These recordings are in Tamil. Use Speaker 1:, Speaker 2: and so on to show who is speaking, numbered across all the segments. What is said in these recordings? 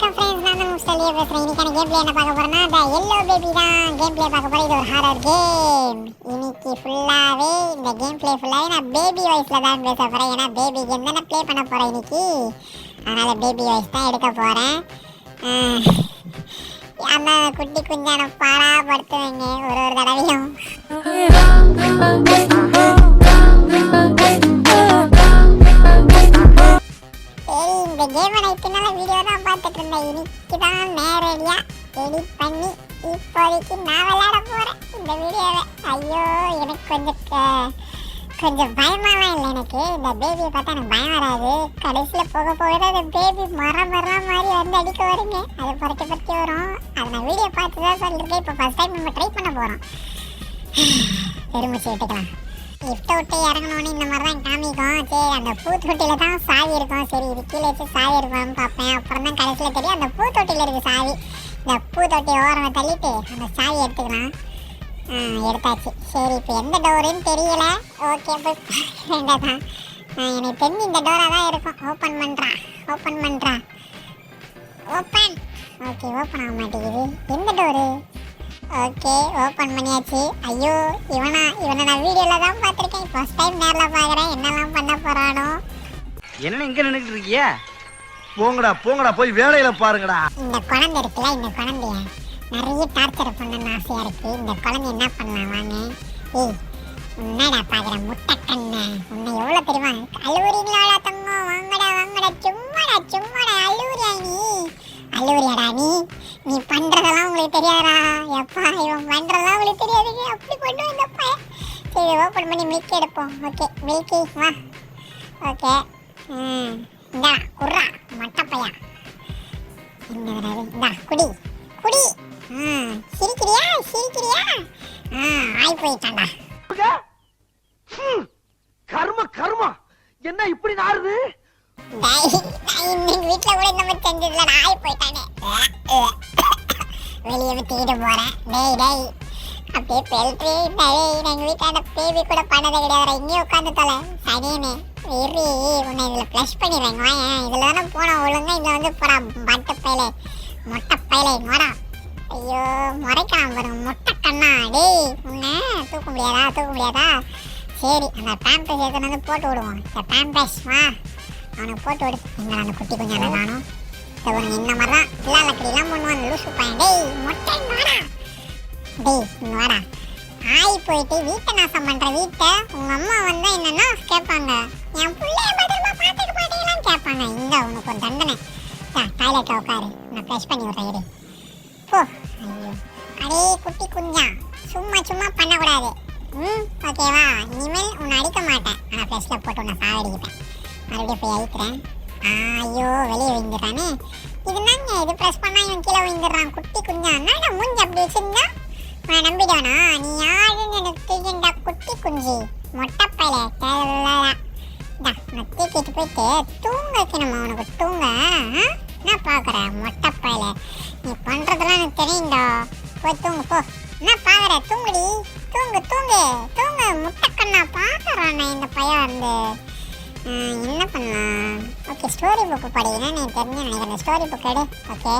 Speaker 1: வணக்கம் ஃப்ரெண்ட்ஸ் நான் தான் முஸ்டலியே பேசுகிறேன் இன்னைக்கான கேம் பிளே என்ன பார்க்க போகிறேன்னா அந்த எல்லோ பேபி தான் கேம் பிளே பார்க்க போகிறேன் இது ஒரு ஹாரர் கேம் இன்னைக்கு ஃபுல்லாகவே இந்த கேம் பிளே ஃபுல்லாகவே நான் பேபி வாய்ஸில் தான் பேச போகிறேன் ஏன்னா பேபி கேம் தான் நான் ப்ளே பண்ண போகிறேன் இன்னைக்கு. அதனால் பேபி வாய்ஸ் தான் எடுக்க போகிறேன் அந்த குட்டி குஞ்சான பாராப்படுத்துவேங்க ஒரு ஒரு தடவையும். பார்த்தா எனக்கு பயம் வராது. கடைசியில் போக போக தான் அந்த பேபி மரம் மரம் மாதிரி வந்து அடிக்க வருங்க. அது பறக்க பறக்க வரும். அதை நான் வீடியோ பார்த்து தான் சொல்லியிருக்கேன். இப்போ ஃபஸ்ட் டைம் நம்ம ட்ரை பண்ண போகிறோம் பெருமிச்சு விட்டுக்கலாம் லிஃப்ட்டை விட்டு இறங்கணுன்னு இந்த மாதிரி தான் காமிக்கும். சரி அந்த பூத்தொட்டியில் தான் சாவி இருக்கும். சரி இது கீழே வச்சு சாவி இருக்கும்னு பார்ப்பேன். அப்புறம் தான் கடைசியில் தெரியும் அந்த பூத்தொட்டியில் இருக்குது சாவி. இந்த பூத்தொட்டி ஓரம் தள்ளிட்டு அந்த சாவி எடுத்துக்கலாம். எடுத்தாச்சு. சரி இப்போ எந்த டோருன்னு தெரியல. ஓகே போய் பார்க்க வேண்டியதான் எனக்கு தெரிஞ்சு இந்த டோராக தான் இருக்கும். ஓப்பன் பண்ணுறா ஓப்பன் பண்ணுறா ஓப்பன் ஓகே ஓப்பன் ஆக மாட்டேங்குது. எந்த டோரு ஓகே ஓப்பன் பண்ணியாச்சு. ஐயோ இவனா இவனை நான் வீடியோவில் தான் பார்த்துருக்கேன். ஃபர்ஸ்ட் டைம் நேரில் பார்க்குறேன். என்னெல்லாம் பண்ண போகிறானோ
Speaker 2: என்ன இங்க நின்னுட்டு இருக்கிய?
Speaker 3: போங்கடா போங்கடா போய் வேலையில பாருங்கடா.
Speaker 1: இந்த குழந்தை இருக்குல்ல இந்த குழந்தைய நிறைய டார்ச்சர் பண்ணணும்னு ஆசையாக இருக்குது இந்த குழந்தை என்ன பண்ணலாம் வாங்க. ஏய் என்னடா பார்க்குற முட்டை கண்ணு உன்னை எவ்வளோ தெரியுமா அழுவுறீங்களா தங்கம் வாங்கடா வாங்கடா சும்மாடா சும்மாடா அழுவுறியா நீ? அழுவுறியாடா நீ? நீ பண்ணுறதெல்லாம் உங்களுக்கு தெரியாதா? எப்பா இவன் உங்களுக்கு தெரியாதுங்க அப்படி கொண்டு சரி ஓப்பன் பண்ணி மில்க் எடுப்போம். ஓகே மில்கி வா. ஓகே ம் இந்தா குர்ரா மட்டை என்ன இந்தா குடி. குடி. சிரிக்கிறியா? சிரிக்கிறியா? ஆ ஆய்
Speaker 3: போயிட்டாண்டா கர்ம கர்மா. என்ன இப்படி நாருது
Speaker 1: டேய் கூட இந்த மாதிரி செஞ்சதுல போயிட்டானே. வெளியே போறேன். டேய் டேய். அப்படியே பெல்ட்ரி டேய் எங்க வீட்டாண்ட பேபி கூட பண்ணதே கிடையாது. இங்கேயே உட்காந்து தொலை. சனியனே இரு உன்னை இதுல ப்ளஷ் பண்ணிடுறேன். வாயேன். இதுல தானே போன ஒழுங்கா இதுல வந்து போடா. பட்டு பையலே மொட்டை ஐயோ முறைக்கலாம் பாருங்க மொட்டை கண்ணா. டேய் உன்னை தூக்க முடியாதா? தூக்க முடியாதா? சரி அந்த பேம்பஸ் எடுத்துன்னு வந்து போட்டு விடுவோம். இந்த பேம்பஸ் வா? அவனை போட்டு விடு. எங்க அந்த குட்டி கொஞ்சம் அதை காணும். இந்த ஒரு இந்த மாதிரி தான். பிள்ளை லக்கடிலாம் பண்ணுவான் லூசு பையன். டேய் மொட்டை வாடா. டேய் இங்கே வாடா. ஆய் போயிட்டு வீட்டை நாசம் பண்ணுற வீட்டை உங்கள் அம்மா வந்தா என்னென்னா கேட்பாங்க. என் பிள்ளைய பத்திரமா பார்த்துக்க மாட்டீங்களான்னு கேட்பாங்க. இந்த உனக்கு ஒரு தண்டனை. டாய்லெட்டில் உட்காரு. நான் ப்ரெஷ் பண்ணி விட்றேன் இரு. போ. ஐயோ. அடே குட்டி குஞ்சா. சும்மா சும்மா பண்ணக்கூடாது. ம் ஓகேவா? இனிமேல் உன்னை அடிக்க மாட்டேன். ஆனால் ப்ளஸில் போட்டு உன்னை சாவடிக்கிட்டேன் மறுபடியும் போய் அழிக்கிறேன் ஐயோ வெளியே விழுந்துடுறானே. இது நாங்க இது ப்ரெஸ் பண்ணால் இவன் கீழே விழுந்துடுறான். குட்டி குஞ்சா. என்னடா மூஞ்சி அப்படி வச்சுருந்தா? உன்னை நம்பிடுவானா? நீ யாருன்னு எனக்கு தெரியும்டா குட்டி குஞ்சு. மொட்டைப்பையில தேவையில்லாதான் டா உன்னை போயிட்டு தூங்க வைக்கணுமா உனக்கு? தூங்க என்ன பார்க்குற மொட்டைப்பையில நீ பண்ணுறதெல்லாம் எனக்கு தெரியும்டா. போய் தூங்க போ. என்ன பார்க்குற தூங்குடி. தூங்கு தூங்கு தூங்கு. முட்டைக்கண்ணா பார்க்குறானே இந்த பையன் வந்து. என்ன பண்ணலாம்? ஓகே ஸ்டோரி புக்கு படிக்கணும் நீ தெரிஞ்சு நினைக்கிறேன்? ஸ்டோரி புக் எடு. ஓகே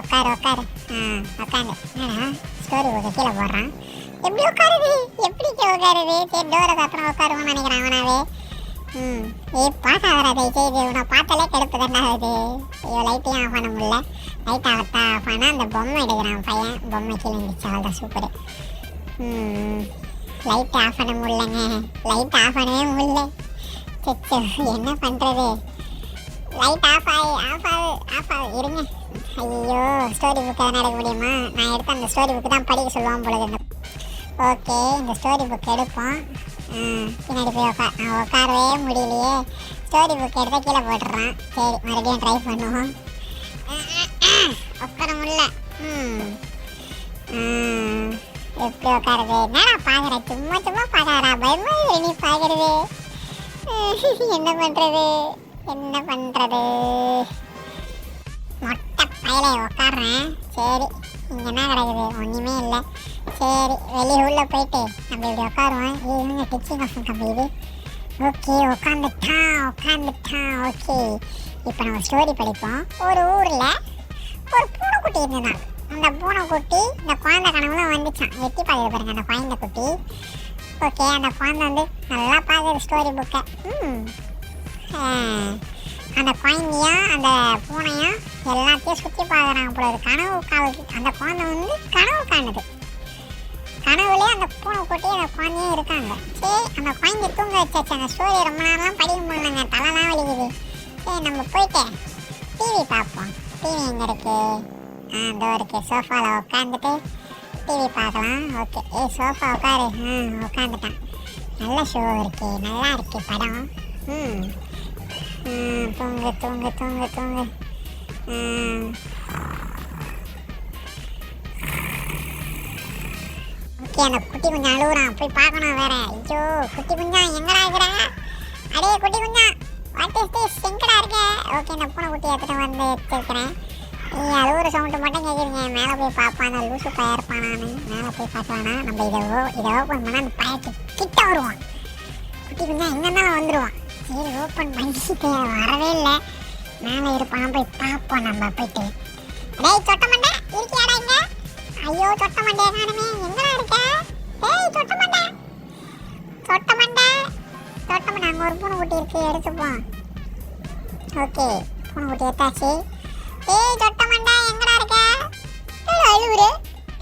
Speaker 1: உட்காரு உட்காரு ஆ உட்காந்து என்னடா? ஸ்டோரி புக்கு கீழே போடுறான். எப்படி உட்காருது எப்படி உட்காருது சரி டோரை அப்புறம் உட்காருவோம்னு நினைக்கிறேன் அவனாவே. ம் ஏய் பார்க்காதடா தயவு செய்து. உன்னை பார்த்தாலே கெடுப்பு தானே ஆகுது ஐயோ லைட்டையும் ஆஃப் பண்ண முடியல? லைட் ஆகத்தா ஆஃப் ஆனால் அந்த பொம்மை எடுக்கிறான் பையன். பொம்மை கீழே இருந்துச்சு அவ்வளோதான் சூப்பர் லைட் ஆஃப் பண்ண முடியலங்க லைட் ஆஃப் பண்ணவே முடியல சச்சோ என்ன பண்ணுறது லைட் ஆஃப் ஆகி ஆஃப் ஆகு ஆஃப் ஆகு. இருங்க. ஐயோ ஸ்டோரி புக் எதனா எடுக்க முடியுமா? நான் எடுத்து அந்த ஸ்டோரி புக்கு தான் படிக்க சொல்லுவோம் பொழுது இந்த ஓகே இந்த ஸ்டோரி புக் எடுப்போம். பின்னாடி போய் உட்கா நான் உட்காரவே முடியலையே. ஸ்டோரி புக் எடுத்தால் கீழே போட்டுறான். சரி மறுபடியும் ட்ரை பண்ணுவோம். உட்கார முடியல. ம். ம், எப்படி உட்காருது. என்னடா பாக்குற? சும்மா சும்மா பார்க்கறா பயமா இருக்கு நீ பாக்குறது. என்ன பண்றது? என்ன பண்றது? மொட்டை பையில உட்காடுறேன் சரி இங்கே என்ன கிடைக்குது ஒன்றுமே இல்லை. சரி வெளியே உள்ள போயிட்டு நம்ம இப்படி உட்காருவோம். இவங்க டிச்சிங் ஆஃப் கம்பி இது ஓகே உட்காந்துட்டான் உட்காந்துட்டான் ஓகே. இப்போ நம்ம ஸ்டோரி படிப்போம். ஒரு ஊரில் ஒரு பூனைக்குட்டி இருந்துதான். அந்த பூனை குட்டி இந்த குழந்தை கனவுல வந்துச்சான் எட்டி பார்க்குது பாருங்க அந்த குழந்தை குட்டி. ஓகே அந்த குழந்தை வந்து நல்லா பார்க்குது ஸ்டோரி புக்கை ம். அந்த குழந்தையும் அந்த பூனையும் எல்லாத்தையும் சுற்றி பார்க்குறாங்க போல ஒரு கனவு காவுக்கு அந்த குழந்தை வந்து கனவு காணுது. கனவுலே அந்த பூனை குட்டி அந்த குழந்தையும் இருக்காங்க. சரி அந்த குழந்தை தூங்க வச்சாச்சு. அந்த ஸ்டோரி ரொம்ப நேரம்லாம் படிக்க முடியலங்க. தலைலாம் வலிக்குது. சரி நம்ம போயிட்டு டிவி பார்ப்போம். டிவி எங்கே இருக்குது ஆ இதோ இருக்கு சோஃபாவில் உட்காந்துட்டு டிவி பார்க்கலாம். ஓகே. ஏ சோஃபா உட்காரு ஆ உட்காந்துட்டான் நல்ல ஷோ இருக்கு. நல்லா இருக்கு படம். ம். தூங்கு தூங்கு தூங்கு தூங்கு. ஓகே அந்த குட்டி குஞ்சா அழுகுறான் போய் பார்க்கணும் வேற. ஐயோ குட்டி குஞ்சா எங்கடா இருக்கிற? அடே குட்டி குஞ்சா. வாட் இஸ் திஸ் எங்கடா இருக்க? ஓகே இந்த பூனை குட்டி எடுத்துகிட்டு வந்து எடுத்துருக்கிறேன் நீ அழுகுற சவுண்டு மட்டும் கேட்குறீங்க மேலே போய் பார்ப்பானா லூசு பையன் இருப்பானான்னு. மேலே போய் பார்க்கலான்னா நம்ம இதை இதை ஓப்பன் பண்ணால் அந்த பையன் கிட்ட வருவான். குட்டி குஞ்சா எங்கே வந்துடுவான் சரி ஓப்பன் பண்ணிட்டு வரவே இல்லை. மேலே இருப்பான் போய் பார்ப்போம் நம்ம போயிட்டு. டேய் சொட்ட மண்டை இருக்கியாடா இங்க? ஐயோ சொட்ட மண்டையை காணுமே. எங்கடா இருக்க? டேய் சொட்ட மண்டை. சொட்ட மண்டை. சொட்ட மண்டை அங்கே ஒரு பூனை குட்டி இருக்கு. எடுத்துப்போம் ஓகே பூனை குட்டி எடுத்தாச்சு. ஏய் சொட்ட மண்டை எங்கடா இருக்க? ஏடா அழுவுரு.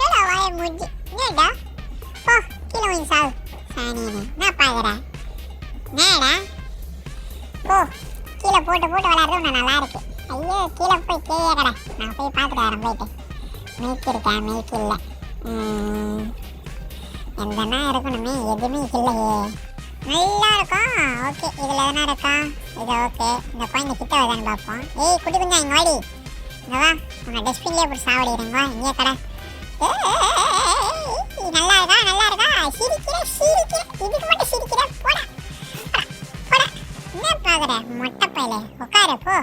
Speaker 1: ஏடா வாய மூஞ்சி. என்னடா போ கீழே சாவு. சாணியனே நான் போ கீழே போட்டு போட்டு உன்னை நல்லா இருக்கு. ஐயோ கீழே போய் கீழே நான் போய் பார்த்துட்டு வரேன் போயிட்டு. மேய்க்கு இருக்கேன் மேய்க்கு இல்லை எந்தனா இருக்கணுமே எதுவுமே இல்லையே. நல்லா இருக்கும் ஓகே இதில் எதனா இருக்கா? இது ஓகே. இந்த குழந்தை கிட்ட வருதான்னு பார்ப்போம். ஏய் குட்டி குஞ்சா இங்கே வாடி. இங்கே வா உன்னை டஸ்ட்பின்லேயே போட்டு சாவடிக்கிறேங்க இங்கே கடை. நல்லா இருக்கா நல்லா இருக்கா சிரிக்கிற இதுக்கு மட்டும் போடா போடா, என்ன பாக்குற மொட்டை உட்காரு போ.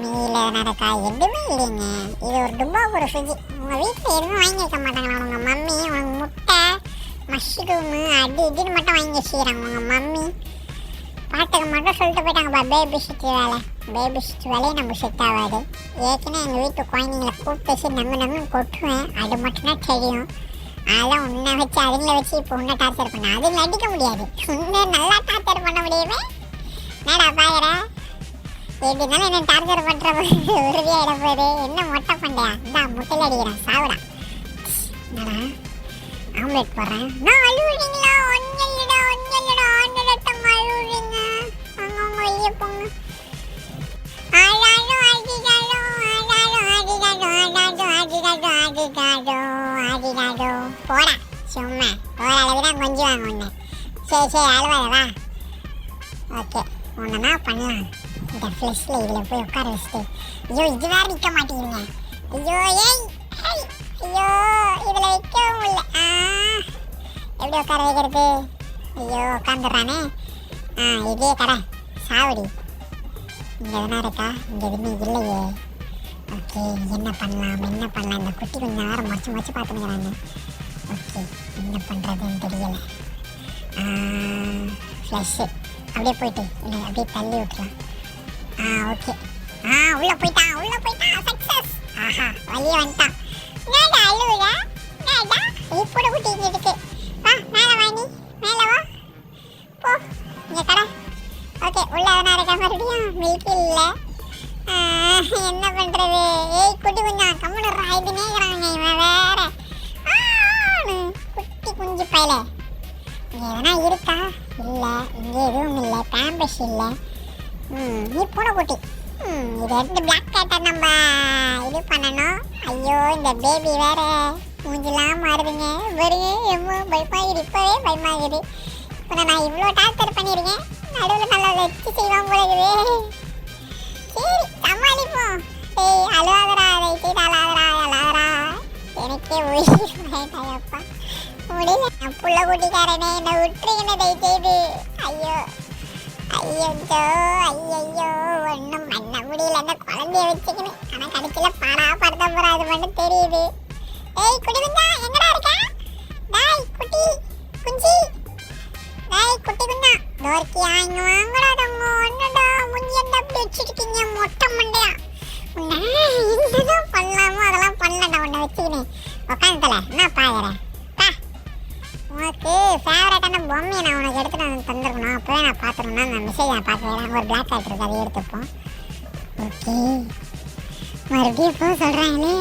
Speaker 1: நீல நடக்கா எதுவுமே இல்லைங்க. இது ஒரு டுப்பா ஒரு ஃப்ரிட்ஜ். உங்க வீட்டில் எதுவும் வாங்கி வைக்க மாட்டாங்களா? உங்க மம்மி உனக்கு முட்டை மஷ்ரூமு அது இதுன்னு மட்டும் வாங்கி வச்சுக்கிறாங்க. மம்மி. பாட்டுக்கு மட்டும் சொல்லிட்டு போயிட்டாங்கப்பா பேபி சிட்டி வேலை. பேபி ஷிட் வேலையே நம்ம செட் ஆகாது. ஏற்கனவே எங்கள் வீட்டு குழந்தைங்களை கூப்பிட்டு நம்ம நம்ம கொட்டுவேன். அது மட்டும்தான் தெரியும். அதெல்லாம் உன்னை வச்சு அதுங்களை வச்சு இப்போ உன்னை டார்ச்சர் பண்ண. அதுங்களை அடிக்க முடியாது. உன்னை நல்லா டார்ச்சர் பண்ண முடியுமே? என்னடா பாக்குற? எப்படி இருந்தாலும் என்ன டார்ச்சர் பண்ணுற உறுதியா இட போகுது. என்ன மொட்டை பண்டையா இந்தா முட்டையில் அடிக்கிறேன். சாவுடா. என்னடா? ஆம்லெட் போடுறேன். நான் அழுவுறீங்களா? ஒன்று போடா. சும்மா. போற அளவு தான் கொஞ்சம் வாங்க ஒன்று சரி சரி அழுவாத வா. ஓகே. ஒன்றுனா பண்ணலாம். இந்த ஃப்ளெஷ்ல இதில் போய் உட்கார வச்சுட்டு. ஐயோ இது வேறு நிற்க மாட்டேங்கிறீங்க ஐயோ ஏய் ஐயோ இதில் வைக்கவும் முடியல. ஆ எப்படி உட்கார வைக்கிறது? ஐயோ உட்காந்துடுறானே ஆ இதே கடை சாவடி. இங்கே எதனா இருக்கா? இங்கே எதுவுமே இல்லையே. ஓகே என்ன பண்ணலாம்? என்ன பண்ணலாம்? இந்த குட்டி கொஞ்சம் நேரம் மறைச்சு மறைச்சு பார்த்துக்கிறாங்க என்ன பண்ணுறதுன்னு தெரியலை. ஃப்ளஷ்ஷு அப்படியே போயிட்டு இல்லை அப்படியே தள்ளி விட்டுலாம் ஆ ஓகே. ஆ உள்ளே போயிட்டான் உள்ளே போயிட்டான் சக்ஸஸ் ஆஹா வெளியே வந்துட்டான். என்னடா அழுவுற? என்னடா? இப்போட குட்டி இங்க இருக்கு. வா மேலே வா நீ. மேலே வா. போ இங்கே கடை ஓகே உள்ளே எதனா இருக்க மறுபடியும்? மில்க் இல்லை. என்ன பண்ணுறது ஏய் குட்டி கொஞ்சம் கம்முனுறா இது நேக்கிறாங்க இவன் வேற. குஞ்சு பயலே. இங்கே எதனா இருக்கா? இல்லை இங்கே எதுவும் இல்லை பேம்பஸ் இல்லை. ம் நீ பூனைக்குட்டி ம் இது ரெண்டு பிளாக் கேட்டை நம்ம இது பண்ணணும். ஐயோ இந்த பேபி வேற மூஞ்சிலாம் மாறுதுங்க. வருங்க எம்மோ பயமாகுது இப்போவே பயமாகுது. இப்போ நான் இவ்வளோ டார்ச்சர் பண்ணியிருக்கேன் நடுவில் நல்லா வச்சு செய்வோம் போலகுது சரி சமாளிப்போம் ஏய் அழுவாதரா அதை செய்து அழாதரா அழாதடா. எனக்கே உயிர் வேண்டாயப்பா முடியல என் புள்ள குட்டிக்காரனே என்னை விட்டுருங்கன்னு தயவு செய்து ஐயோ ஐயோ ஐயோ ஒன்றும் பண்ண முடியல. அந்த குழந்தைய வச்சுக்கணும் ஆனால் கடைசியில் பாடா படுத்த போகிறா அது மட்டும் தெரியுது. ஏய் குட்டி எங்கடா இருக்க? டாய் குட்டி குஞ்சி. டாய் குட்டி குஞ்சா டோர்க்கியா இங்க வாங்கடா தங்க ஒன்றுடா முஞ்சி என்ன அப்படி வச்சுருக்கீங்க? மொட்டை மண்டையா? என்னதான் பண்ணலாமோ? அதெல்லாம் பண்ணலண்டா உன்னை வச்சுக்கினேன். உட்காந்துல என்ன பாக்குற? உனக்கு ஃபேவரட்டான பொம்மையை நான் உனக்கு எடுத்துட்டு வந்து தந்துருக்கணும். அப்போவே நான் பார்த்துருந்தா அந்த மெசேஜ் நான் பார்த்துக்கிறேன் ஒரு பிளாக் ஆகிட்டு இருக்கு. அதை எடுத்துப்போம் ஓகே மறுபடியும் போக சொல்கிறாங்களே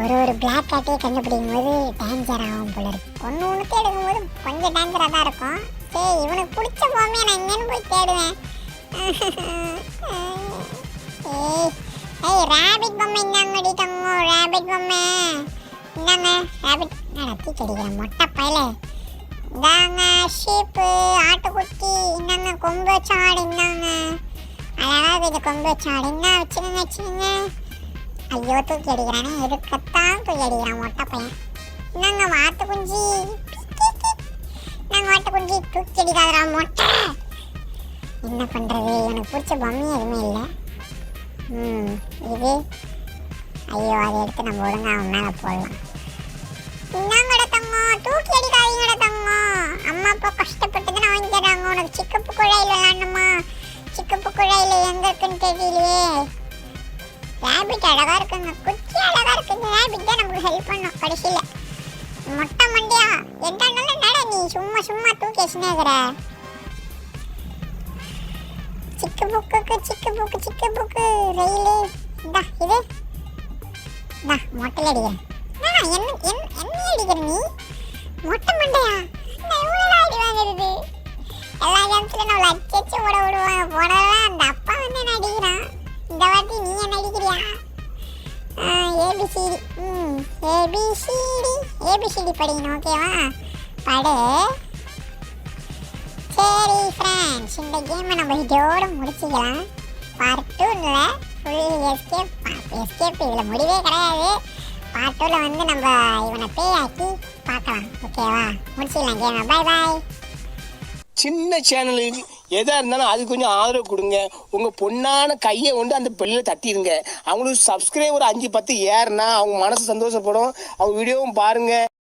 Speaker 1: ஒரு ஒரு பிளாக் கேட்டே கண்டுபிடிக்கும் போது டேஞ்சர் ஆகும் போல இருக்கு. ஒன்று ஒன்று எடுக்கும்போது கொஞ்சம் டேஞ்சராக தான் இருக்கும். சரி இவனுக்கு பிடிச்ச பொம்மையை நான் எங்கேன்னு போய் தேடுவேன். ஏய் ஏய் ரேபிட் பொம்மை இந்தாங்க தங்கம். ரேபிட் பொம்மை. இந்தாங்க ரேபிட் நடத்தி தீ மொட்டை பயில? இந்தாங்க ஷீப்பு ஆட்டுக்குட்டி இந்தாங்க கொம்பு வச்ச ஆடு இந்தாங்க. அழகாக இது கொம்பு வச்ச ஆடு என்ன வச்சுக்கோங்க வச்சுக்கோங்க. ஐயோ தூக்கி அடிக்கிறானே இருக்கத்தான் தூக்கி அடிக்கிறான் மொட்டை பையன்? இந்தாங்க வாத்து குஞ்சு நாங்கள் வாட்டு குஞ்சு தூக்கி அடிக்காதடா மொட்டை. என்ன பண்ணுறது எனக்கு பிடிச்ச பொம்மை எதுவுமே இல்லை. ம் இது. ஐயோ அதை எடுத்து நம்ம ஒழுங்காக மேலே போடலாம். ரொம்ப கஷ்டப்பட்டு தான் வாங்கி தராங்க உனக்கு சிக்கப்பு குழாயில் விளாடணுமா? சிக்கப்பு குழாயில் எங்கே இருக்குன்னு தெரியலையே. ரேபிட் அழகா இருக்குங்க. குச்சி அழகா இருக்குங்க. ரேபிட் தான் நமக்கு ஹெல்ப் பண்ணும் கடைசியில். மொட்டை மண்டியா? எந்தாண்டாலும் நட நீ. சும்மா சும்மா தூக்கி வச்சுனேங்கிற சிக்கு புக்கு சிக்கு புக்கு சிக்கு புக்கு ரயிலு. இந்தா இது. இந்தா மொட்டையில் அடிக்கிறேன் ஆ, என்ன என்ன என்ன அடிக்கிற நீ? மொட்டை மண்டையா? எல்லா கேம்ஸ்லையும் நம்மளை ஓட விடுவாங்க. போனதெல்லாம் அந்த அப்பா வந்து என்ன அடிக்கிறான்? இந்த வாட்டி நீ என்ன அடிக்கிறியா? ஏபிசிடி ம் A B C D A B C D படிக்கணும் ஓகேவா படு. சரி ஃப்ரெண்ட்ஸ் இந்த கேமை நம்ம முடிச்சுக்கலாம். பார்ட் டூவில் ஃபுல் எஸ்கேப் எஸ்கேப் இதில் முடிவே கிடையாது. பார்ட் டூவில் வந்து நம்ம இவனை பேயாக்கி பார்க்கலாம் ஓகேவா? முடிச்சிடலாம் கேமா. பாய் பாய்
Speaker 4: சின்ன சேனலுக்கு எதாக இருந்தாலும் அது கொஞ்சம் ஆதரவு கொடுங்க. உங்க பொண்ணான கையை கொண்டு அந்த பிள்ளையில தட்டிடுங்க அவங்களுக்கு சப்ஸ்கிரைபர் அஞ்சு பத்து ஏறுனா அவங்க மனசு சந்தோஷப்படும். அவங்க வீடியோவும் பாருங்க.